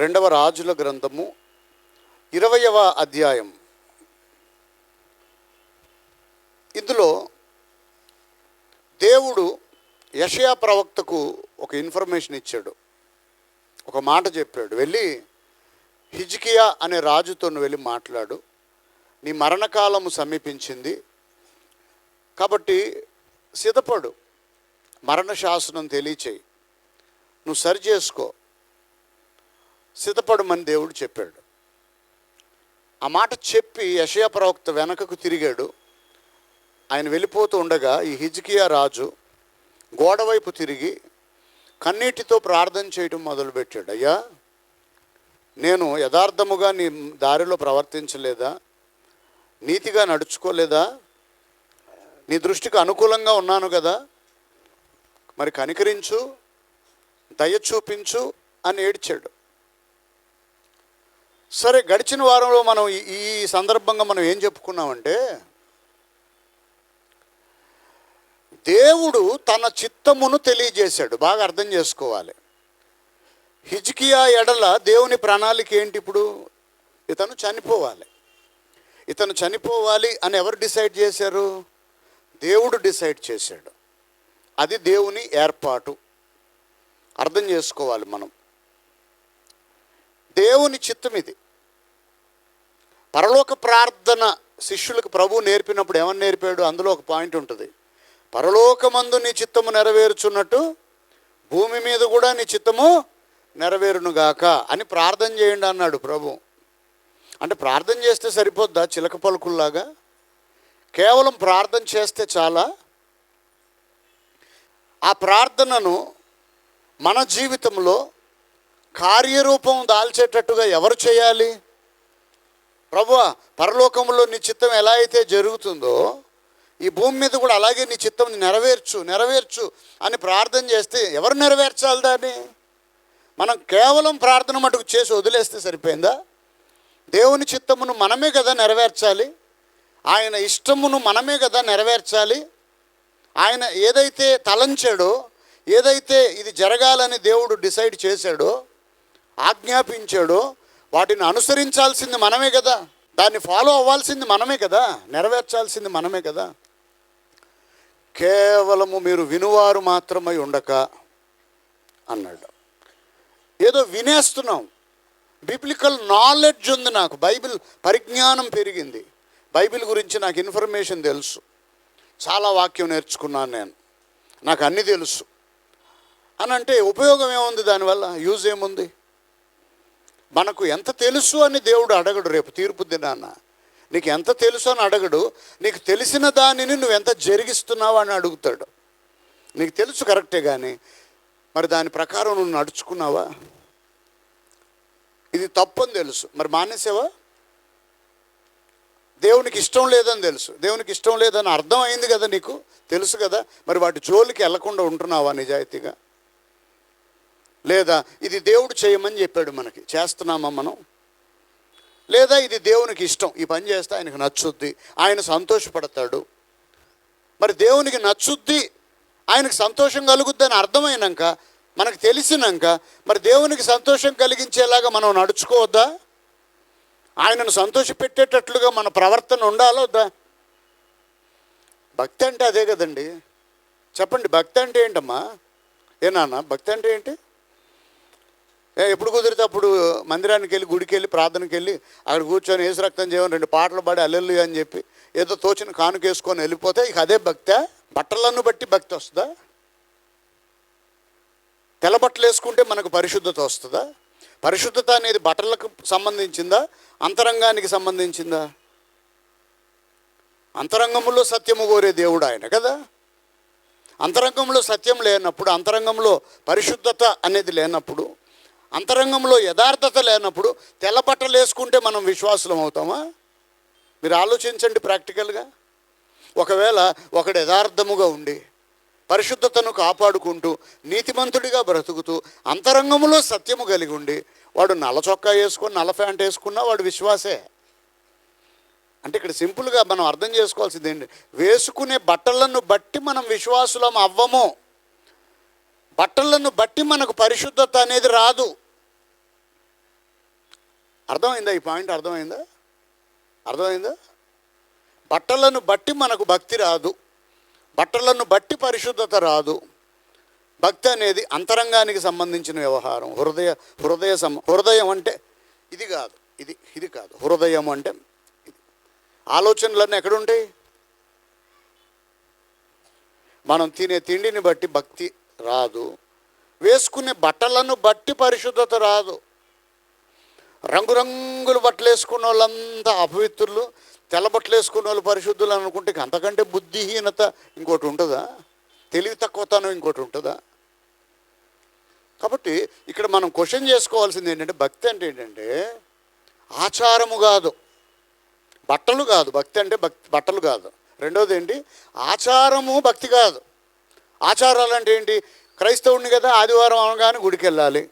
రెండవ రాజుల గ్రంథము ఇరవయవ అధ్యాయం. ఇందులో దేవుడు యషయా ప్రవక్తకు ఒక ఇన్ఫర్మేషన్ ఇచ్చాడు. ఒక మాట చెప్పాడు. వెళ్ళి హిజ్కియా అనే రాజుతో వెళ్ళి మాట్లాడు. నీ మరణకాలము సమీపించింది. కాబట్టి సిద్ధపడు. మరణ శాసనం తెలియచేయి. నువ్వు సరి చేసుకో. సిద్ధపడమని దేవుడు చెప్పాడు. ఆ మాట చెప్పి యషయా ప్రవక్త వెనకకు తిరిగాడు. ఆయన వెళ్ళిపోతూ ఉండగా ఈ హిజ్కియా రాజు గోడవైపు తిరిగి కన్నీటితో ప్రార్థన చేయడం మొదలుపెట్టాడు. అయ్యా నేను యథార్థముగా నీ దారిలో ప్రవర్తించలేదా? నీతిగా నడుచుకోలేదా? నీ దృష్టికి అనుకూలంగా ఉన్నాను కదా? మరి కనికరించు దయ చూపించు అని ఏడ్చాడు. సరే గడిచిన వారంలో మనం ఈ- సందర్భంగా మనం ఏం చెప్పుకున్నామంటే దేవుడు తన చిత్తమును తెలియజేశాడు. బాగా అర్థం చేసుకోవాలి. హిజ్కియా ఎడల దేవుని ప్రణాళిక ఏంటి ఇప్పుడు? ఇతను చనిపోవాలి. ఇతను చనిపోవాలి అని ఎవరు డిసైడ్ చేశారు? దేవుడు డిసైడ్ చేశాడు. అది దేవుని ఏర్పాటు. అర్థం చేసుకోవాలి మనం. దేవుని చిత్తం ఇది. పరలోక ప్రార్థన శిష్యులకు ప్రభు నేర్పినప్పుడు ఏమని నేర్పాడు? అందులో ఒక పాయింట్ ఉంటుంది. పరలోకమందు నీ చిత్తము నెరవేర్చున్నట్టు భూమి మీద కూడా నీ చిత్తము నెరవేరునుగాక అని ప్రార్థన చేయండి అన్నాడు ప్రభు. అంటే ప్రార్థన చేస్తే సరిపోద్దా? చిలక పలుకుల్లాగా? కేవలం ప్రార్థన చేస్తే చాలా? ఆ ప్రార్థనను మన జీవితంలో కార్యరూపం దాల్చేటట్టుగా ఎవరు చేయాలి? ప్రభు పరలోకంలో నీ చిత్తం ఎలా అయితే జరుగుతుందో ఈ భూమి మీద కూడా అలాగే నీ చిత్తం నెరవేర్చు నెరవేర్చు అని ప్రార్థన చేస్తే ఎవరు నెరవేర్చాలి దాన్ని? మనం కేవలం ప్రార్థన మటుకు చేసి వదిలేస్తే సరిపోయిందా? దేవుని చిత్తమును మనమే కదా నెరవేర్చాలి. ఆయన ఇష్టమును మనమే కదా నెరవేర్చాలి. ఆయన ఏదైతే తలంచాడో ఏదైతే ఇది జరగాలని దేవుడు డిసైడ్ చేశాడో ఆజ్ఞాపించాడో వాటిని అనుసరించాల్సింది మనమే కదా. దాన్ని ఫాలో అవ్వాల్సింది మనమే కదా. నెరవేర్చాల్సింది మనమే కదా. కేవలము మీరు వినువారు మాత్రమై ఉండక అన్నాడు. ఏదో వినేస్తున్నాం. బిబ్లికల్ నాలెడ్జ్ ఉంది నాకు. బైబిల్ పరిజ్ఞానం పెరిగింది. బైబిల్ గురించి నాకు ఇన్ఫర్మేషన్ తెలుసు. చాలా వాక్యం నేర్చుకున్నాను నేను. నాకు అన్నీ తెలుసు. అని అంటే ఉపయోగం ఏముంది దానివల్ల? యూజ్ ఏముంది? మనకు ఎంత తెలుసు అని దేవుడు అడగడు రేపు తీర్పు దినాన్న నీకు ఎంత తెలుసు అని అడగడు నీకు తెలిసిన దానిని నువ్వు ఎంత జరిగిస్తున్నావు అని అడుగుతాడు. నీకు తెలుసు కరెక్టే కానీ మరి దాని ప్రకారం నువ్వు నడుచుకున్నావా? ఇది తప్పని తెలుసు. మరి మానేసావా? దేవునికి ఇష్టం లేదని తెలుసు. దేవునికి ఇష్టం లేదని అర్థం అయింది కదా నీకు? తెలుసు కదా? మరి వాటి జోలికి వెళ్ళకుండా ఉంటున్నావా నిజాయితీగా? లేదా ఇది దేవుడు చేయమని చెప్పాడు మనకి. చేస్తున్నామా మనం? లేదా ఇది దేవునికి ఇష్టం. ఈ పని చేస్తే ఆయనకు నచ్చుద్ది. ఆయన సంతోషపడతాడు. మరి దేవునికి నచ్చుద్ది ఆయనకు సంతోషం కలుగుద్ది అని అర్థమైనాక మనకు తెలిసినాక మరి దేవునికి సంతోషం కలిగించేలాగా మనం నడుచుకోవద్దా? ఆయనను సంతోషపెట్టేటట్లుగా మన ప్రవర్తన ఉండాలా వద్దా? భక్తి అంటే అదే కదండి. చెప్పండి భక్తి అంటే ఏంటమ్మా? ఏ నాన్న భక్తి అంటే ఏంటి? ఎప్పుడు కుదిరితే అప్పుడు మందిరానికి వెళ్ళి గుడికి వెళ్ళి ప్రార్థనకి వెళ్ళి అక్కడ కూర్చొని ఏసు రక్తం చేయమని రెండు పాటలు పాడి అల్లెల్లు అని చెప్పి ఏదో తోచిన కానుకేసుకొని వెళ్ళిపోతే ఇక అదే భక్తే. బట్టలను బట్టి భక్తి వస్తుందా? తెల్ల బట్టలు వేసుకుంటే మనకు పరిశుద్ధత వస్తుందా? పరిశుద్ధత అనేది బట్టలకు సంబంధించిందా? అంతరంగానికి సంబంధించిందా? అంతరంగంలో సత్యము కోరే దేవుడు ఆయన కదా. అంతరంగంలో సత్యం లేనప్పుడు అంతరంగంలో పరిశుద్ధత అనేది లేనప్పుడు అంతరంగంలో యథార్థత లేనప్పుడు తెల్ల బట్టలు వేసుకుంటే మనం విశ్వాసం అవుతామా? మీరు ఆలోచించండి ప్రాక్టికల్గా. ఒకవేళ ఒకడు యథార్థముగా ఉండి పరిశుద్ధతను కాపాడుకుంటూ నీతిమంతుడిగా బ్రతుకుతూ అంతరంగంలో సత్యము కలిగి ఉండి వాడు నల్ల చొక్కా వేసుకొని నల్ల ప్యాంట్ వేసుకున్నా వాడు విశ్వాసే. అంటే ఇక్కడ సింపుల్గా మనం అర్థం చేసుకోవాల్సింది ఏంటి? వేసుకునే బట్టలను బట్టి మనం విశ్వాసులం అవ్వము. బట్టలను బట్టి మనకు పరిశుద్ధత అనేది రాదు. అర్థమైందా? ఈ పాయింట్ అర్థమైందా? అర్థమైందా? బట్టలను బట్టి మనకు భక్తి రాదు. బట్టలను బట్టి పరిశుద్ధత రాదు. భక్తి అనేది అంతరంగానికి సంబంధించిన వ్యవహారం. హృదయ హృదయ సం హృదయం అంటే ఇది కాదు. ఇది ఇది కాదు. హృదయం అంటే ఇది. ఆలోచనలన్నీ ఎక్కడుంటాయి? మనం తినే తిండిని బట్టి భక్తి రాదు. వేసుకునే బట్టలను బట్టి పరిశుద్ధత రాదు. రంగురంగులు బట్టలు వేసుకున్న వాళ్ళంతా అపవిత్రులు తెల్ల బట్టలు వేసుకున్న వాళ్ళు పరిశుద్ధులు అనుకుంటే అంతకంటే బుద్ధిహీనత ఇంకోటి ఉంటుందా? తెలివి తక్కువతనం ఇంకోటి ఉంటుందా? కాబట్టి ఇక్కడ మనం క్వశ్చన్ చేసుకోవాల్సింది ఏంటంటే భక్తి అంటే ఏంటంటే ఆచారము కాదు. బట్టలు కాదు. భక్తి అంటే భక్తి బట్టలు కాదు. రెండోది ఏంటి? ఆచారము భక్తి కాదు. ఆచారాలు అంటే ఏంటి? క్రైస్తవుడిని కదా ఆదివారం అవగానే గుడికి వెళ్ళాలి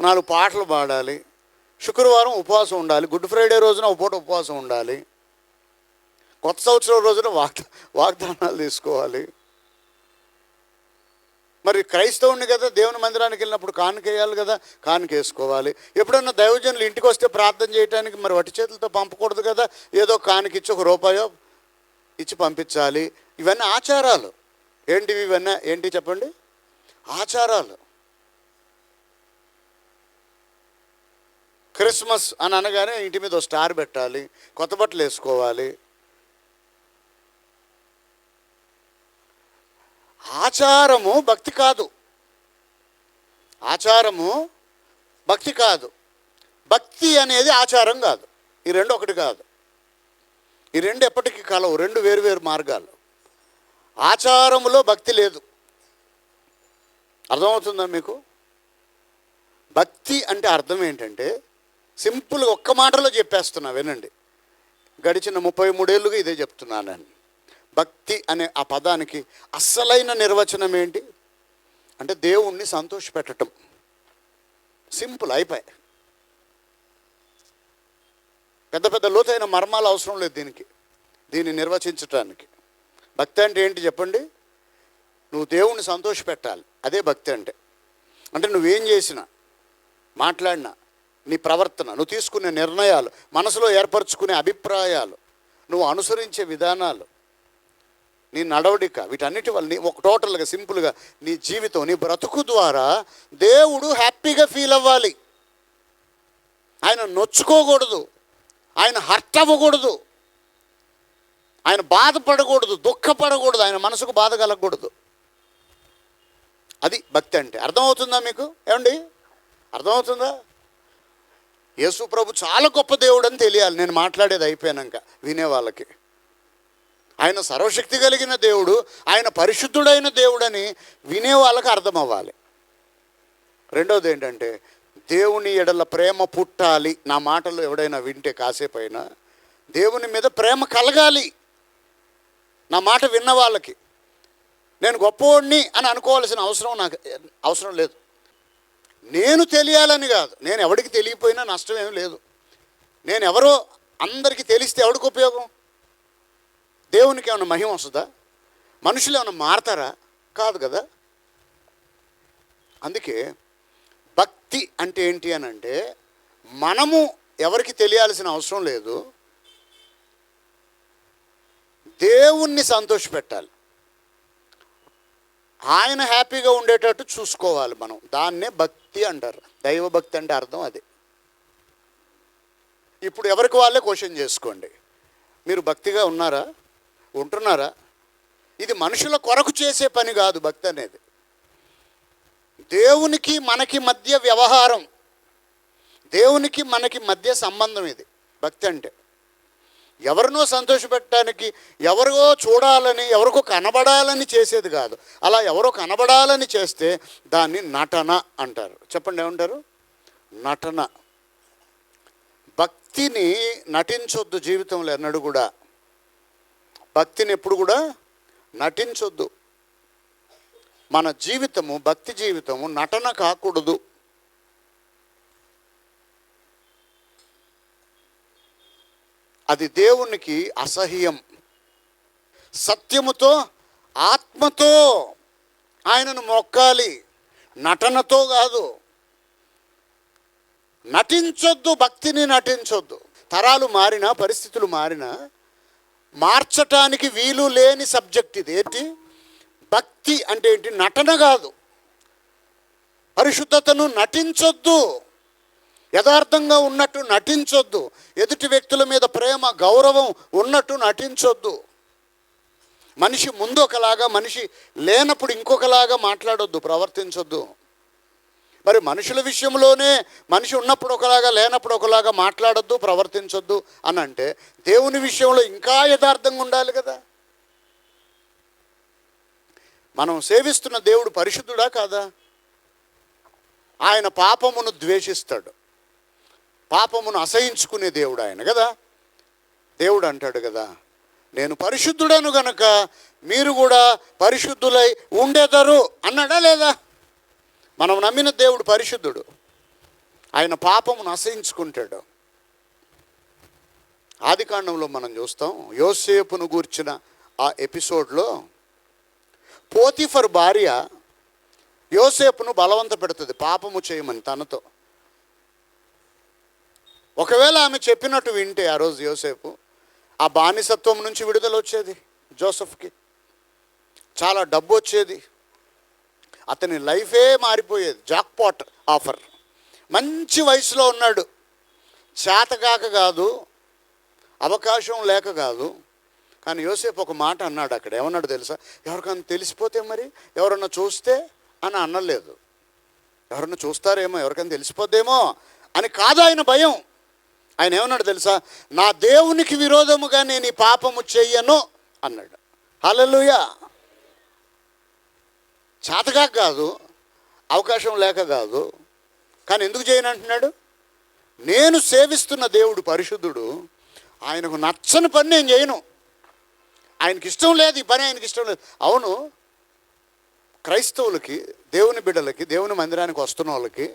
నాలుగు పాటలు పాడాలి. శుక్రవారం ఉపవాసం ఉండాలి. గుడ్ ఫ్రైడే రోజున ఒక పూట ఉపవాసం ఉండాలి. కొత్త సంవత్సరం రోజున వాగ్ద వాగ్దానాలు తీసుకోవాలి. మరి క్రైస్తవుని కదా దేవుని మందిరానికి వెళ్ళినప్పుడు కానుకేయాలి కదా కానుకేసుకోవాలి. ఎప్పుడన్నా దైవజనులు ఇంటికి వస్తే ప్రార్థన చేయడానికి మరి వట్టి చేతులతో పంపకూడదు కదా? ఏదో కానుకిచ్చి ఒక రూపాయో ఇచ్చి పంపించాలి. ఇవన్నీ ఆచారాలు. ఏంటివి ఇవన్నీ? ఏంటి చెప్పండి? ఆచారాలు. క్రిస్మస్ అని అనగానే ఇంటి మీద స్టార్ పెట్టాలి కొత్త బట్టలు వేసుకోవాలి. ఆచారము భక్తి కాదు. ఆచారము భక్తి కాదు. భక్తి అనేది ఆచారం కాదు. ఈ రెండు ఒకటి కాదు. ఈ రెండు ఎప్పటికీ కలవు. రెండు వేరు వేరు మార్గాలు. ఆచారములో భక్తి లేదు. అర్థమవుతుందా మీకు? భక్తి అంటే అర్థం ఏంటంటే సింపుల్ ఒక్క మాటలో చెప్పేస్తున్నా వినండి. గడిచిన ముప్పై మూడేళ్ళుగా ఇదే చెప్తున్నానని భక్తి అనే ఆ పదానికి అస్సలైన నిర్వచనం ఏంటి? అంటే దేవుణ్ణి సంతోషపెట్టడం సింపుల్ అయిపోయి పెద్ద పెద్ద లోతైన మర్మాలు అవసరం లేదు దీనికి దీన్ని నిర్వచించటానికి. భక్తి అంటే ఏంటి చెప్పండి? నువ్వు దేవుణ్ణి సంతోషపెట్టాలి. అదే భక్తి అంటే. అంటే నువ్వేం చేసినా మాట్లాడినా నీ ప్రవర్తన నువ్వు తీసుకునే నిర్ణయాలు మనసులో ఏర్పరచుకునే అభిప్రాయాలు నువ్వు అనుసరించే విధానాలు నీ నడవడిక వీటన్నిటి వల్ల నీ ఒక టోటల్గా సింపుల్గా నీ జీవితం నీ బ్రతుకు ద్వారా దేవుడు హ్యాపీగా ఫీల్ అవ్వాలి. ఆయన నొచ్చుకోకూడదు. ఆయన హర్ట్ అవ్వకూడదు. ఆయన బాధపడకూడదు దుఃఖపడకూడదు ఆయన మనసుకు బాధ కలగకూడదు. అది భక్తి అంటే. అర్థమవుతుందా మీకు? ఏమండి? అర్థమవుతుందా? యేసు ప్రభు చాలా గొప్ప దేవుడు అని తెలియాలి. నేను మాట్లాడేది అయిపోయాక వినే వాళ్ళకి. ఆయన సర్వశక్తి కలిగిన దేవుడు ఆయన పరిశుద్ధుడైన దేవుడని వినే వాళ్ళకి అర్థం అవ్వాలి రెండవది ఏంటంటే దేవుని ఎడల ప్రేమ పుట్టాలి. నా మాటలు ఎవడైనా వింటే కాసేపైనా దేవుని మీద ప్రేమ కలగాలి. నా మాట విన్న వాళ్ళకి. నేను గొప్పవాడిని అని అనుకోవాల్సిన అవసరం నాకు అవసరం లేదు. నేను తెలియాలని కాదు. నేను ఎవరికి తెలియపోయినా నష్టం ఏమీ లేదు. నేను ఎవరో అందరికీ తెలిస్తే ఎవడికి ఉపయోగం? దేవునికి ఏమైనా మహిమ వస్తుందా? మనుషులు ఏమైనా మారతారా? కాదు కదా. అందుకే భక్తి అంటే ఏంటి అని అంటే మనము ఎవరికి తెలియాల్సిన అవసరం లేదు దేవుణ్ణి సంతోషపెట్టాలి. ఆయన హ్యాపీగా ఉండేటట్టు చూసుకోవాలి మనం. దాన్నే భక్తి అంటారు. దైవ భక్తి అంటే అర్థం అదే. ఇప్పుడు ఎవరికి వాళ్ళే క్వశ్చన్ చేసుకోండి. మీరు భక్తిగా ఉన్నారా? ఉంటున్నారా? ఇది మనుషుల కొరకు చేసే పని కాదు భక్తి అనేది. దేవునికి మనకి మధ్య వ్యవహారం. దేవునికి మనకి మధ్య సంబంధం ఇది. భక్తి అంటే. ఎవరినో సంతోషపెట్టడానికి ఎవరికో చూడాలని ఎవరికో కనబడాలని చేసేది కాదు. అలా ఎవరో కనబడాలని చేస్తే దాన్ని నటన అంటారు. చెప్పండి ఏమంటారు? నటన. భక్తిని నటించొద్దు జీవితంలో ఎన్నడూ కూడా. భక్తిని ఎప్పుడు కూడా నటించొద్దు. మన జీవితము భక్తి జీవితము నటన కాకూడదు. అది దేవునికి అసహ్యం. సత్యముతో ఆత్మతో ఆయనను మొక్కాలి. నటనతో కాదు. నటించొద్దు భక్తిని నటించొద్దు. తరాలు మారినా పరిస్థితులు మారినా మార్చటానికి వీలు లేని సబ్జెక్ట్ ఇది. ఏంటి? భక్తి అంటే ఏంటి? నటన కాదు. పరిశుద్ధతను నటించొద్దు. యథార్థంగా ఉన్నట్టు నటించొద్దు. ఎదుటి వ్యక్తుల మీద ప్రేమ గౌరవం ఉన్నట్టు నటించొద్దు. మనిషి ముందు ఒకలాగా మనిషి లేనప్పుడు ఇంకొకలాగా మాట్లాడొద్దు ప్రవర్తించొద్దు. మరి మనుషుల విషయంలోనే మనిషి ఉన్నప్పుడు ఒకలాగా లేనప్పుడు ఒకలాగా మాట్లాడొద్దు ప్రవర్తించొద్దు అని అంటే దేవుని విషయంలో ఇంకా యథార్థంగా ఉండాలి కదా. మనం సేవిస్తున్న దేవుడు పరిశుద్ధుడా కాదా? ఆయన పాపమును ద్వేషిస్తాడు. పాపమును అసహించుకునే దేవుడు ఆయన కదా? దేవుడు అంటాడు కదా నేను పరిశుద్ధుడను గనక మీరు కూడా పరిశుద్ధులై ఉండేదరు అన్నాడా లేదా? మనం నమ్మిన దేవుడు పరిశుద్ధుడు. ఆయన పాపమును అసహించుకుంటాడు. ఆది కాండంలో మనం చూస్తాం యోసేపును గూర్చిన ఆ ఎపిసోడ్లో పోతిఫర్ భార్య యోసేపును బలవంత పెడుతుంది పాపము చేయమని తనతో. ఒకవేళ ఆమె చెప్పినట్టు వింటే ఆ రోజు యోసేపు ఆ బానిసత్వం నుంచి విడుదల వచ్చేది జోసఫ్కి. చాలా డబ్బు వచ్చేది. అతని లైఫే మారిపోయేది. Jackpot offer. మంచి వయసులో ఉన్నాడు. చేతగాక కాదు అవకాశం లేక కాదు. కానీ యోసేపు ఒక మాట అన్నాడు అక్కడ. ఏమన్నాడు తెలుసా? ఎవరికైనా తెలిసిపోతే మరి ఎవరన్నా చూస్తే అని అనలేదు. ఎవరన్నా చూస్తారేమో ఎవరికైనా తెలిసిపోద్దేమో అని కాదు ఆయన భయం. ఆయన ఏమన్నాడు తెలుసా? నా దేవునికి విరోధముగా నేను ఈ పాపము చెయ్యను అన్నాడు. హలలుయ చేతగా కాదు అవకాశం లేక కాదు కానీ ఎందుకు చేయను అంటున్నాడు? నేను సేవిస్తున్న దేవుడు పరిశుద్ధుడు ఆయనకు నచ్చని పని నేను చేయను. ఆయనకి ఇష్టం లేదు ఈ పని ఆయనకి ఇష్టం లేదు. అవును క్రైస్తవులకి దేవుని బిడ్డలకి దేవుని మందిరానికి వస్తున్న వాళ్ళకి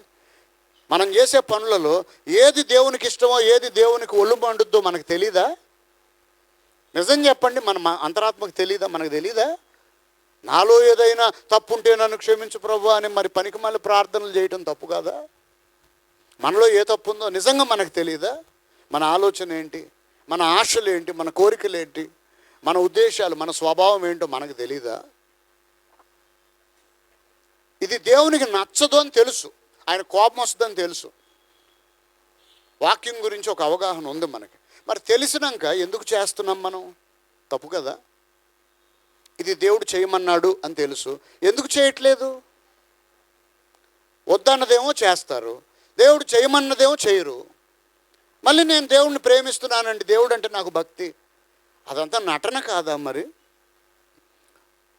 మనం చేసే పనులలో ఏది దేవునికి ఇష్టమో ఏది దేవునికి ఒళ్ళు మండుద్దో మనకు తెలీదా? నిజం చెప్పండి మన అంతరాత్మకు తెలీదా మనకు తెలీదా? నాలో ఏదైనా తప్పు ఉంటే నన్ను క్షమించు ప్రభు అని మరి పనికి మళ్ళీ ప్రార్థనలు చేయటం తప్పు కాదా? మనలో ఏ తప్పు ఉందో నిజంగా మనకు తెలియదా మన ఆలోచన ఏంటి? మన ఆశలు ఏంటి? మన కోరికలు ఏంటి? మన ఉద్దేశాలు మన స్వభావం ఏంటో మనకు తెలీదా? ఇది దేవునికి నచ్చదు అని తెలుసు. ఆయన కోపం వస్తుందని తెలుసు. వాక్యం గురించి ఒక అవగాహన ఉంది మనకి. మరి తెలిసినాక ఎందుకు చేస్తున్నాం మనం? తప్పు కదా. ఇది దేవుడు చేయమన్నాడు అని తెలుసు. ఎందుకు చేయట్లేదు? వద్దన్నదేమో చేస్తారు. దేవుడు చేయమన్నదేమో చేయరు. మళ్ళీ నేను దేవుడిని ప్రేమిస్తున్నానండి. దేవుడు అంటే నాకు భక్తి. అదంతా నటన కాదా మరి?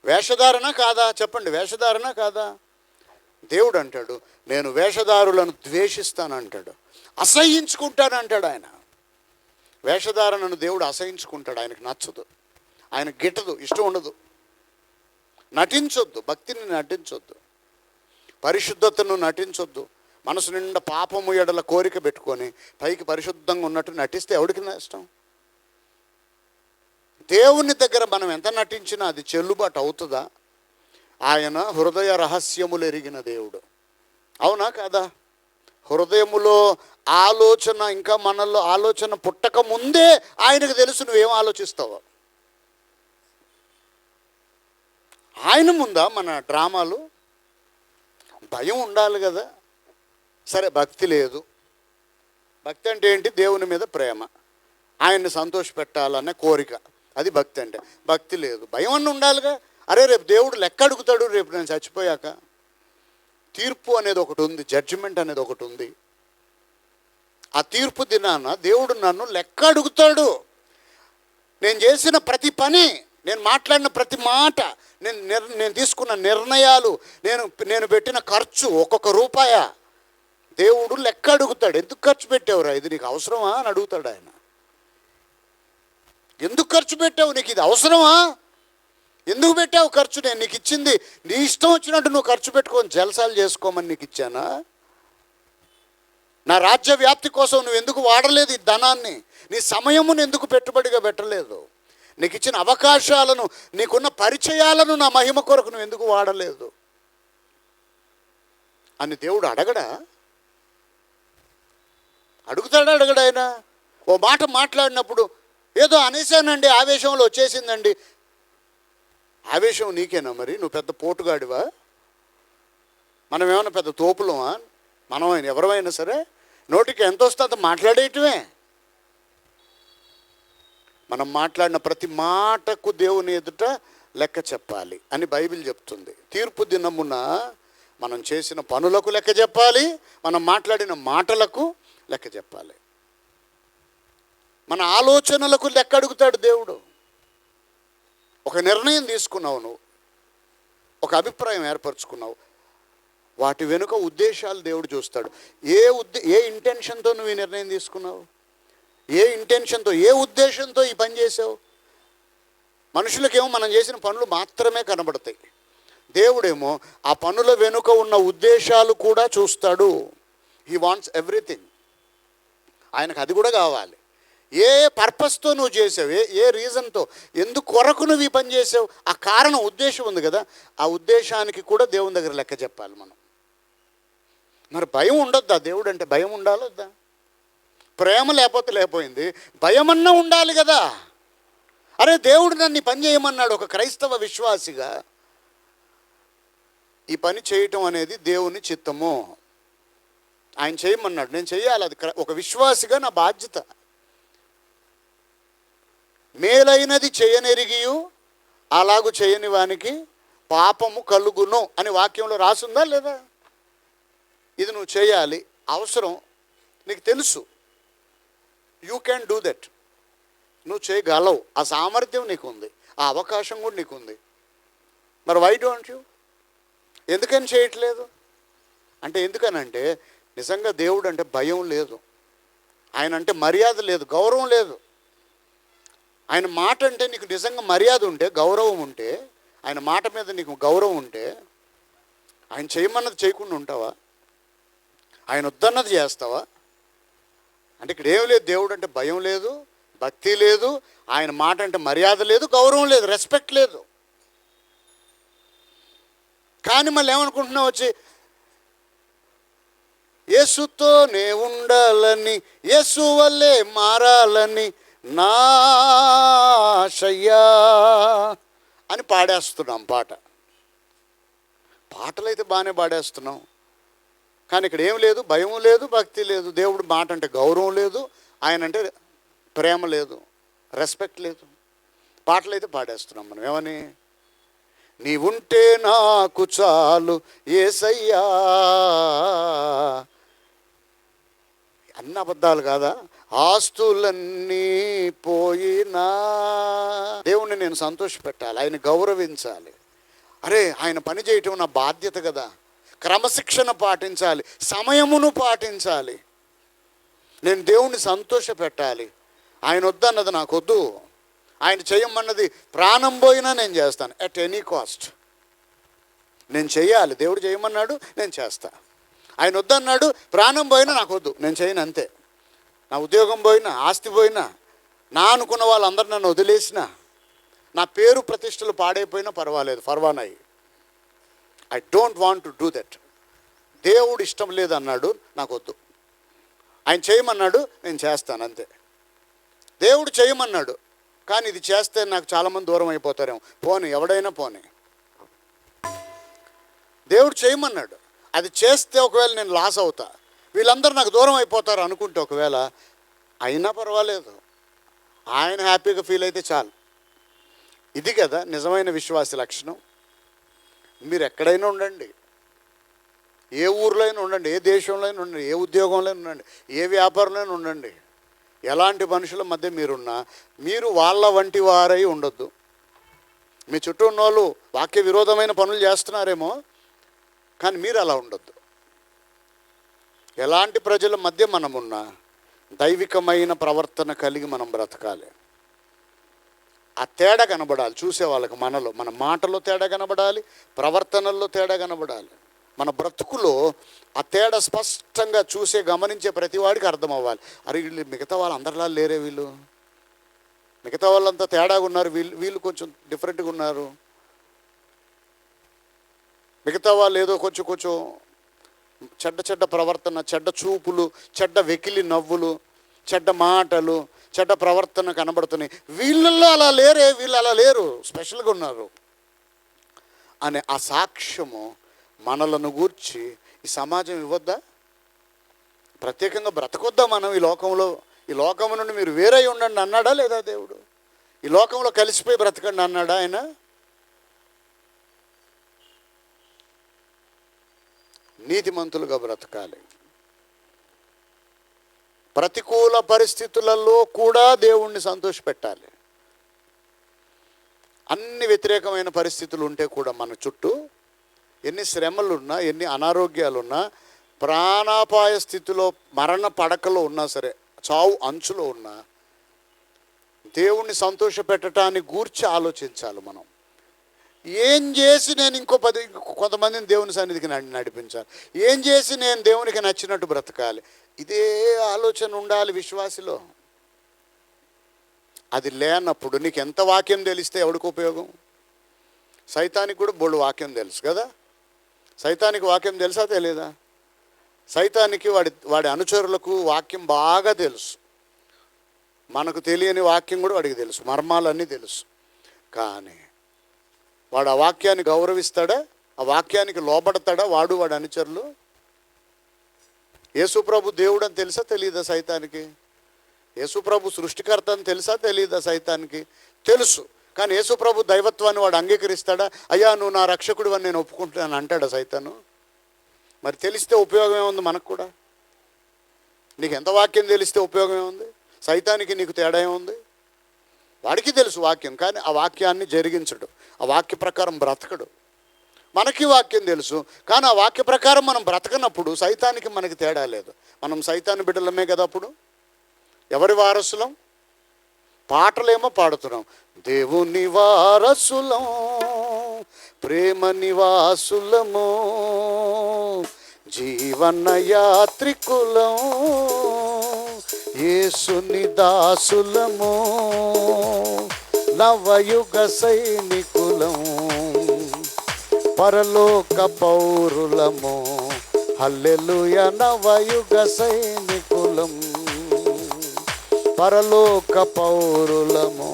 వేషధారణ కాదా? చెప్పండి. వేషధారణ కాదా? దేవుడు అంటాడు నేను వేషధారులను ద్వేషిస్తాను అంటాడు అసహించుకుంటాను అంటాడు ఆయన వేషధారణను దేవుడు అసహించుకుంటాడు ఆయనకు నచ్చదు ఆయన గిట్టదు ఇష్టం ఉండదు. నటించొద్దు భక్తిని నటించొద్దు పరిశుద్ధతను నటించొద్దు మనసు నిండా పాపము ఎడల కోరిక పెట్టుకొని పైకి పరిశుద్ధంగా ఉన్నట్టు నటిస్తే ఎవడికి నష్టం? దేవుని దగ్గర మనం ఎంత నటించినా అది చెల్లుబాటు అవుతుందా? ఆయన హృదయ రహస్యములు ఎరిగిన దేవుడు. అవునా కాదా? హృదయములో ఆలోచన ఇంకా మనలో ఆలోచన పుట్టక ముందే ఆయనకు తెలుసు నువ్వేం ఆలోచిస్తావు. ఆయన ముందా మన డ్రామాలు? భయం ఉండాలి కదా. సరే భక్తి లేదు. భక్తి అంటే ఏంటి? దేవుని మీద ప్రేమ. ఆయన్ని సంతోషపెట్టాలనే కోరిక. అది భక్తి అంటే. భక్తి లేదు. భయం అన్న ఉండాలిగా. అరే రేపు దేవుడు లెక్క అడుగుతాడు రేపు నేను చచ్చిపోయాక. తీర్పు అనేది ఒకటి ఉంది జడ్జిమెంట్ అనేది ఒకటి ఉంది. ఆ తీర్పు దినాన దేవుడు నన్ను లెక్క అడుగుతాడు. నేను చేసిన ప్రతి పని నేను మాట్లాడిన ప్రతి మాట నేను నిర్ నేను తీసుకున్న నిర్ణయాలు నేను నేను పెట్టిన ఖర్చు ఒక్కొక్క రూపాయ? దేవుడు లెక్క అడుగుతాడు. ఎందుకు ఖర్చు పెట్టావురా? ఇది నీకు అవసరమా? అని అడుగుతాడు ఆయన. ఎందుకు ఖర్చు పెట్టావు? నీకు ఇది అవసరమా? ఎందుకు పెట్టావు ఖర్చు? నేను నీకు ఇచ్చింది. నీ ఇష్టం వచ్చినట్టు నువ్వు ఖర్చు పెట్టుకొని జలసాలు చేసుకోమని నీకు ఇచ్చానా? నా రాజ్య వ్యాప్తి కోసం నువ్వు ఎందుకు వాడలేదు ఈ ధనాన్ని? నీ సమయమును ఎందుకు పెట్టుబడిగా పెట్టలేదు? నీకు ఇచ్చిన అవకాశాలను నీకున్న పరిచయాలను నా మహిమ కొరకు నువ్వు ఎందుకు వాడలేదు? అని దేవుడు అడగడా? అడుగుతాడా అడగడు ఆయన? ఓ మాట మాట్లాడినప్పుడు ఏదో అనేసానండి ఆవేశంలో వచ్చేసిందండి. ఆవేశం నీకేనా మరి? నువ్వు పెద్ద పోటుగాడివా? మనం ఏమైనా పెద్ద తోపులమా? మనం ఎవరమైనా సరే నోటికి ఎంత వస్తే అంత మాట్లాడేయటమే. మనం మాట్లాడిన ప్రతి మాటకు దేవుని ఎదుట లెక్క చెప్పాలి అని బైబిల్ చెప్తుంది. తీర్పు దినమున మనం చేసిన పనులకు లెక్క చెప్పాలి మనం మాట్లాడిన మాటలకు లెక్క చెప్పాలి. మన ఆలోచనలకు లెక్క అడుగుతాడు దేవుడు. ఒక నిర్ణయం తీసుకున్నావు నువ్వు. ఒక అభిప్రాయం ఏర్పరచుకున్నావు. వాటి వెనుక ఉద్దేశాలు దేవుడు చూస్తాడు. ఏ ఉద్దే ఏ ఇంటెన్షన్తో నువ్వు ఈ నిర్ణయం తీసుకున్నావు? ఏ ఇంటెన్షన్తో ఏ ఉద్దేశంతో ఈ పని చేసావు? మనుషులకేమో మనం చేసిన పనులు మాత్రమే కనబడతాయి. దేవుడేమో ఆ పనుల వెనుక ఉన్న ఉద్దేశాలు కూడా చూస్తాడు. హీ వాంట్స్ ఎవ్రీథింగ్ ఆయనకు అది కూడా కావాలి. ఏ పర్పస్తో నువ్వు చేసావు? ఏ ఏ రీజన్తో? ఎందుకు కొరకు నువ్వు ఈ పని చేసావు? ఆ కారణం ఉద్దేశం ఉంది కదా. ఆ ఉద్దేశానికి కూడా దేవుని దగ్గర లెక్క చెప్పాలి మనం. మరి భయం ఉండొద్దా? దేవుడు అంటే భయం ఉండాలొద్దా ప్రేమ లేకపోతే లేకపోయింది. భయమన్నా ఉండాలి కదా. అరే దేవుడు నన్ను పని చేయమన్నాడు ఒక క్రైస్తవ విశ్వాసిగా. ఈ పని చేయటం అనేది దేవుని చిత్తము. ఆయన చేయమన్నాడు. నేను చేయాలి అది. ఒక విశ్వాసిగా నా బాధ్యత. మేలైనది చేయనెరిగియు అలాగు చేయని వానికి పాపము కలుగును అని వాక్యంలో రాసుందా లేదా? ఇది నువ్వు చేయాలి. అవసరం. నీకు తెలుసు. యూ క్యాన్ డూ దట్ నువ్వు చేయగలవు. ఆ సామర్థ్యం నీకు ఉంది ఆ అవకాశం కూడా నీకు ఉంది మరి వై డోంట్ యూ ఎందుకని చేయట్లేదు? అంటే ఎందుకనంటే నిజంగా దేవుడు అంటే భయం లేదు. ఆయన అంటే మర్యాద లేదు గౌరవం లేదు. ఆయన మాట అంటే నీకు నిజంగా మర్యాద ఉంటే గౌరవం ఉంటే ఆయన మాట మీద నీకు గౌరవం ఉంటే ఆయన చేయమన్నది చేయకుండా ఉంటావా? ఆయన వద్దన్నది చేస్తావా? అంటే ఇక్కడ ఏం లేదు దేవుడు అంటే భయం లేదు భక్తి లేదు ఆయన మాట అంటే మర్యాద లేదు గౌరవం లేదు రెస్పెక్ట్ లేదు. కానీ మళ్ళీ ఏమనుకుంటున్నావు వచ్చి? యేసుతోనే ఉండాలని యేసు వల్లే మారాలని నాశయ్యా అని పాడేస్తున్నాం పాట. పాటలైతే బాగానే పాడేస్తున్నాం. కానీ ఇక్కడ ఏం లేదు భయం లేదు భక్తి లేదు. దేవుడు మాట అంటే గౌరవం లేదు ఆయన అంటే ప్రేమ లేదు రెస్పెక్ట్ లేదు. పాటలు అయితే పాడేస్తున్నాం మనం. ఏమని? నీవుంటే నాకు చాలు ఏసయ్యా. అన్న అబద్ధాలు కాదా? ఆస్తులన్నీ పోయినా దేవుణ్ణి నేను సంతోషపెట్టాలి ఆయన గౌరవించాలి. అరే ఆయన పని చేయటం నా బాధ్యత కదా. క్రమశిక్షణ పాటించాలి సమయమును పాటించాలి. నేను దేవుణ్ణి సంతోష పెట్టాలి ఆయన వద్దన్నది నాకు వద్దు ఆయన చేయమన్నది ప్రాణం పోయినా నేను చేస్తాను. అట్ ఎనీ కాస్ట్ నేను చేయాలి. దేవుడు చేయమన్నాడు నేను చేస్తా. ఆయన వద్దన్నాడు ప్రాణం పోయినా నాకు వద్దు నేను చేయను అంతే. నా ఉద్యోగం పోయినా ఆస్తి పోయినా నా అనుకున్న వాళ్ళందరూ నన్ను వదిలేసిన నా పేరు ప్రతిష్టలు పాడైపోయినా పర్వాలేదు పర్వానాయి I don't want to do that దేవుడు ఇష్టం లేదన్నాడు నాకు వద్దు ఆయన చేయమన్నాడు నేను చేస్తాను అంతే. దేవుడు చేయమన్నాడు కానీ ఇది చేస్తే నాకు చాలామంది దూరం అయిపోతారేమో. పోనీ ఎవడైనా పోనీ. దేవుడు చేయమన్నాడు. అది చేస్తే ఒకవేళ నేను లాస్ అవుతా. వీళ్ళందరూ నాకు దూరం అయిపోతారు అనుకుంటే ఒకవేళ అయినా పర్వాలేదు. ఆయన హ్యాపీగా ఫీల్ అయితే చాలు. ఇది కదా నిజమైన విశ్వాస లక్షణం. మీరు ఎక్కడైనా ఉండండి. ఏ ఊర్లో అయినా ఉండండి ఏ దేశంలో అయినా ఉండండి ఏ ఉద్యోగంలో ఉండండి ఏ వ్యాపారంలో ఉండండి. ఎలాంటి మనుషుల మధ్య మీరున్నా మీరు వాళ్ళ వంటి వారై ఉండొద్దు. మీ చుట్టూ ఉన్న వాళ్ళు వాక్య విరోధమైన పనులు చేస్తున్నారేమో కానీ మీరు అలా ఉండొద్దు. ఎలాంటి ప్రజల మధ్య మనమున్నా దైవికమైన ప్రవర్తన కలిగి మనం బ్రతకాలి. ఆ తేడా కనబడాలి. చూసే వాళ్ళకి మనలో మన మాటలో తేడా కనబడాలి ప్రవర్తనల్లో తేడా కనబడాలి. మన బ్రతుకులో ఆ తేడా స్పష్టంగా చూసే గమనించే ప్రతి వాడికి అర్థం అవ్వాలి అరే వీళ్ళు మిగతా వాళ్ళు అందరిలా లేరే వీళ్ళు? మిగతా వాళ్ళంతా తేడాగా ఉన్నారు వీళ్ళు వీళ్ళు కొంచెం డిఫరెంట్గా ఉన్నారు. మిగతా వాళ్ళు ఏదో కొంచెం కొంచెం చెడ్డ చెడ్డ ప్రవర్తన చెడ్డ చూపులు చెడ్డ వెకిలి నవ్వులు చెడ్డ మాటలు చెడ్డ ప్రవర్తన కనబడుతున్నాయి. వీళ్ళల్లో అలా లేరే వీళ్ళు అలా లేరు. స్పెషల్గా ఉన్నారు. అనే ఆ సాక్ష్యము మనలను గూర్చి ఈ సమాజం ఇవ్వద్దా? ప్రత్యేకంగా బ్రతకొద్దా మనం ఈ లోకంలో? ఈ లోకం నుండి మీరు వేరై ఉండండి అన్నాడా లేదా దేవుడు? ఈ లోకంలో కలిసిపోయి బ్రతకండి అన్నాడా ఆయన? నీతిమంతులుగా బ్రతకాలి. ప్రతికూల పరిస్థితులలో కూడా దేవుణ్ణి సంతోషపెట్టాలి. అన్ని వ్యతిరేకమైన పరిస్థితులు ఉంటే కూడా మన చుట్టూ ఎన్ని శ్రమలున్నా ఎన్ని అనారోగ్యాలున్నా ప్రాణాపాయ స్థితిలో మరణ పడకలో ఉన్నా సరే చావు అంచులో ఉన్నా దేవుణ్ణి సంతోషపెట్టడానికి గూర్చి ఆలోచించాలి మనం. ఏం చేసి నేను ఇంకో పది కొంతమందిని దేవుని సన్నిధికి నడిపించాలి? ఏం చేసి నేను దేవునికి నచ్చినట్టు బ్రతకాలి? ఇదే ఆలోచన ఉండాలి విశ్వాసిలో. అది లేనప్పుడు నీకు ఎంత వాక్యం తెలిస్తే ఎవడికి ఉపయోగం? సైతానికి కూడా బోళ్ళు వాక్యం తెలుసు కదా? సైతానికి వాక్యం తెలుసా తెలియదా సైతానికి వాడి వాడి అనుచరులకు వాక్యం బాగా తెలుసు. మనకు తెలియని వాక్యం కూడా వాడికి తెలుసు. మర్మాలన్నీ తెలుసు. కానీ వాడు ఆ వాక్యాన్ని గౌరవిస్తాడా? ఆ వాక్యానికి లోబడతాడా? వాడు వాడు అనుచరులు? యేసుప్రభు దేవుడు అని తెలుసా తెలియదా సైతానికి? యేసుప్రభు సృష్టికర్త అని తెలుసా తెలియదా సైతానికి? తెలుసు. కానీ యేసుప్రభు దైవత్వాన్ని వాడు అంగీకరిస్తాడా? అయ్యా నువ్వు నా రక్షకుడు అని నేను ఒప్పుకుంటున్నాను అంటాడా సైతాను? మరి తెలిస్తే ఉపయోగం ఏముంది మనకు కూడా? నీకు ఎంత వాక్యం తెలిస్తే ఉపయోగం ఏముంది? సైతానికి నీకు తేడా ఏముంది? వాడికి తెలుసు వాక్యం కానీ ఆ వాక్యాన్ని జరిగించడు. ఆ వాక్య ప్రకారం బ్రతకడు. మనకి వాక్యం తెలుసు కానీ ఆ వాక్య ప్రకారం మనం బ్రతకనప్పుడు సైతానికి మనకి తేడా లేదు. మనం సైతాన్ని బిడ్డలమే కదా అప్పుడు? ఎవరి వారసులం? పాటలేమో పాడుతున్నాం. దేవుని వారసులం ప్రేమ నివాసులము జీవన యాత్రికులం యేసుని దాసులము నవయుగ సైనిక పరలోక పౌరులము. హల్లెలుయ నవయుగ సైనికులం. పరలోక పౌరులము.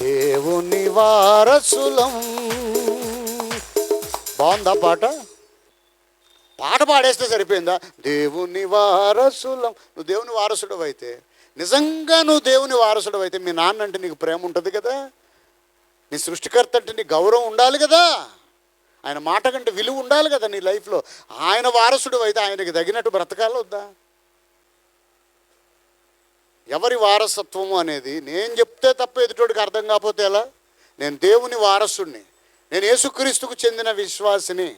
దేవుని వారసులం. బాగుందా పాట? పాట పాడేస్తే సరిపోయిందా? దేవుని వారసులం. నువ్వు దేవుని వారసుడు అయితే నిజంగా నువ్వు దేవుని వారసుడు అయితే మీ నాన్న అంటే నీకు ప్రేమ ఉంటుంది కదా? నీ సృష్టికర్త అంటే నీ గౌరవం ఉండాలి కదా. ఆయన మాట కంటే విలువ ఉండాలి కదా నీ లైఫ్లో. ఆయన వారసుడు అయితే ఆయనకి తగినట్టు బ్రతకాలి వద్దా? ఎవరి వారసత్వము అనేది నేను చెప్తే తప్ప ఎదుటోడికి అర్థం కాకపోతే ఎలా? నేను దేవుని వారసుడిని నేను యేసుక్రీస్తుకు చెందిన విశ్వాసిని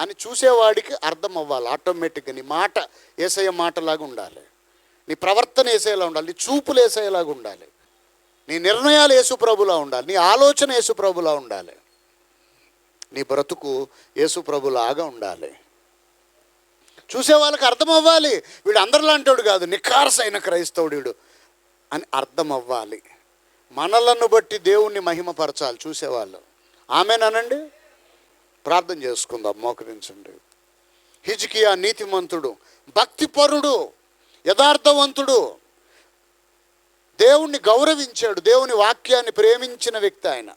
అని చూసేవాడికి అర్థం అవ్వాలి. ఆటోమేటిక్గా నీ మాట ఏసయ్య మాటలాగా ఉండాలి. నీ ప్రవర్తన వేసేలా ఉండాలి. నీ చూపులు వేసేలాగా ఉండాలి. నీ నిర్ణయాలు యేసుప్రభులా ఉండాలి నీ ఆలోచన యేసుప్రభులా ఉండాలి. నీ బ్రతుకు యేసుప్రభులాగా ఉండాలి. చూసే వాళ్ళకి అర్థం అవ్వాలి వీడు అందరిలాంటోడు కాదు నిఖారసైన క్రైస్తవుడు అని అర్థం అవ్వాలి మనలను బట్టి దేవుణ్ణి మహిమపరచాలి చూసేవాళ్ళు ఆమెనండి ప్రార్థన చేసుకుందాం మోకరించండి. హిజ్కియా నీతిమంతుడు భక్తిపరుడు యథార్థవంతుడు. దేవుణ్ణి గౌరవించాడు దేవుని వాక్యాన్ని ప్రేమించిన వ్యక్తి ఆయన.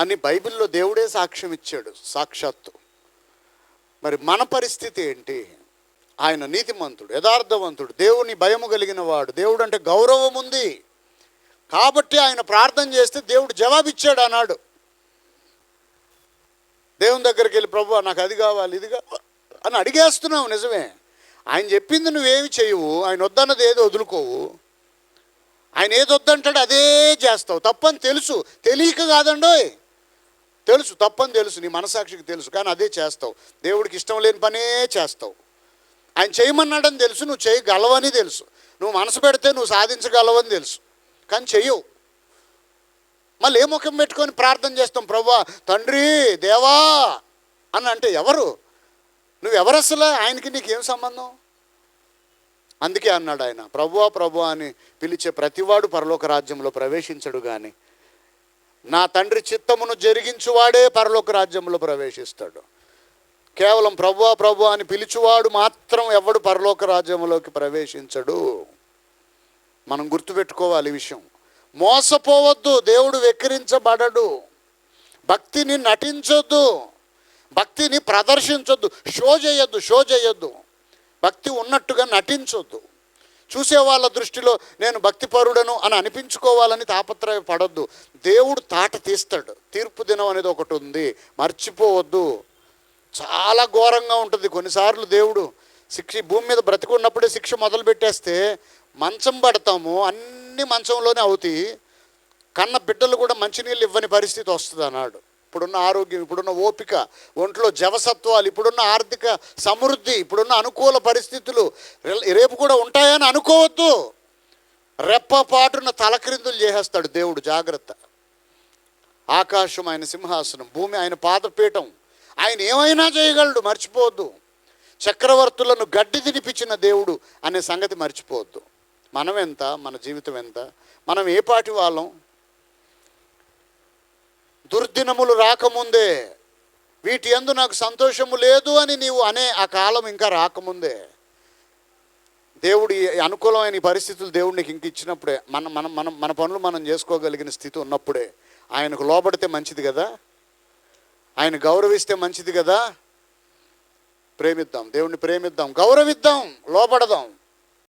అని బైబిల్లో దేవుడే సాక్ష్యం ఇచ్చాడు సాక్షాత్తు. మరి మన పరిస్థితి ఏంటి? ఆయన నీతిమంతుడు యథార్థవంతుడు దేవుని భయము కలిగిన వాడు దేవుడు అంటే గౌరవం ఉంది. కాబట్టి ఆయన ప్రార్థన చేస్తే దేవుడు జవాబిచ్చాడు అన్నాడు దేవుని దగ్గరికి వెళ్ళి ప్రభు నాకు అది కావాలి ఇది కావాలి అని అడిగేస్తున్నావు నిజమే. ఆయన చెప్పింది నువ్వేమి చేయవు ఆయన వద్దన్నది ఏదో వదులుకోవు. ఆయన ఏది వద్దంటాడు అదే చేస్తావు. తప్పని తెలుసు. తెలియక కాదండోయ్. తెలుసు తప్పని తెలుసు. నీ మనసాక్షికి తెలుసు కానీ అదే చేస్తావు. దేవుడికి ఇష్టం లేని పనే చేస్తావు. ఆయన చేయమన్నాడని తెలుసు నువ్వు చేయగలవని తెలుసు. నువ్వు మనసు పెడితే నువ్వు సాధించగలవని తెలుసు. కానీ చెయ్యవు. మళ్ళీ ఏ ముఖం పెట్టుకొని ప్రార్థన చేస్తాం ప్రభా తండ్రి దేవా అని అంటే ఎవరు? నువ్వు ఎవరు అసలు ఆయనకి నీకేం సంబంధం? అందుకే అన్నాడు ఆయన ప్రభువా ప్రభు అని పిలిచే ప్రతివాడు పరలోక రాజ్యంలో ప్రవేశించడు కానీ నా తండ్రి చిత్తమును జరిగించువాడే పరలోక రాజ్యంలో ప్రవేశిస్తాడు. కేవలం ప్రభువా ప్రభు అని పిలిచువాడు మాత్రం ఎవడు పరలోక రాజ్యంలోకి ప్రవేశించడు. మనం గుర్తుపెట్టుకోవాలి ఈ విషయం. మోసపోవద్దు దేవుడు వెక్కిరించబడడు. భక్తిని నటించొద్దు. భక్తిని ప్రదర్శించొద్దు షో చేయొద్దు షో చేయొద్దు. భక్తి ఉన్నట్టుగా నటించొద్దు. చూసే వాళ్ళ దృష్టిలో నేను భక్తిపరుడను అని అనిపించుకోవాలని తాపత్రయపడొద్దు. దేవుడు తాట తీస్తాడు. తీర్పు దినం అనేది ఒకటి ఉంది. మర్చిపోవద్దు. చాలా ఘోరంగా ఉంటుంది కొన్నిసార్లు దేవుడు. శిక్ష భూమి మీద బ్రతికున్నప్పుడే శిక్ష మొదలు పెట్టేస్తే మంచం పడతాము అన్ని మంచంలోనే అవుతాయి. కన్న బిడ్డలు కూడా మంచినీళ్ళు ఇవ్వని పరిస్థితి వస్తుంది అన్నాడు ఇప్పుడున్న ఆరోగ్యం ఇప్పుడున్న ఓపిక ఒంట్లో జవసత్వాలు ఇప్పుడున్న ఆర్థిక సమృద్ధి ఇప్పుడున్న అనుకూల పరిస్థితులు రేపు కూడా ఉంటాయని అనుకోవద్దు. రెప్పపాటున తలక్రిందులు చేసేస్తాడు దేవుడు జాగ్రత్త. ఆకాశం ఆయన సింహాసనం భూమి ఆయన పాదపీఠం. ఆయన ఏమైనా చేయగలడు మర్చిపోవద్దు. చక్రవర్తులను గడ్డి తినిపించిన దేవుడు అనే సంగతి మర్చిపోవద్దు. మనం ఎంత మన జీవితం ఎంత మనం ఏ పాటి వాళ్ళం దుర్దినములు రాకముందే వీటి ఎందు నాకు సంతోషము లేదు అని నీవు అనే ఆ కాలం ఇంకా రాకముందే. దేవుడి అనుకూలమైన పరిస్థితులు దేవుడు నీకు ఇంక ఇచ్చినప్పుడే మన మనం మనం మన పనులు మనం చేసుకోగలిగిన స్థితి ఉన్నప్పుడే ఆయనకు లోబడితే మంచిది కదా? ఆయన గౌరవిస్తే మంచిది కదా? ప్రేమిద్దాం దేవుణ్ణి ప్రేమిద్దాం గౌరవిద్దాం లోబడదాం.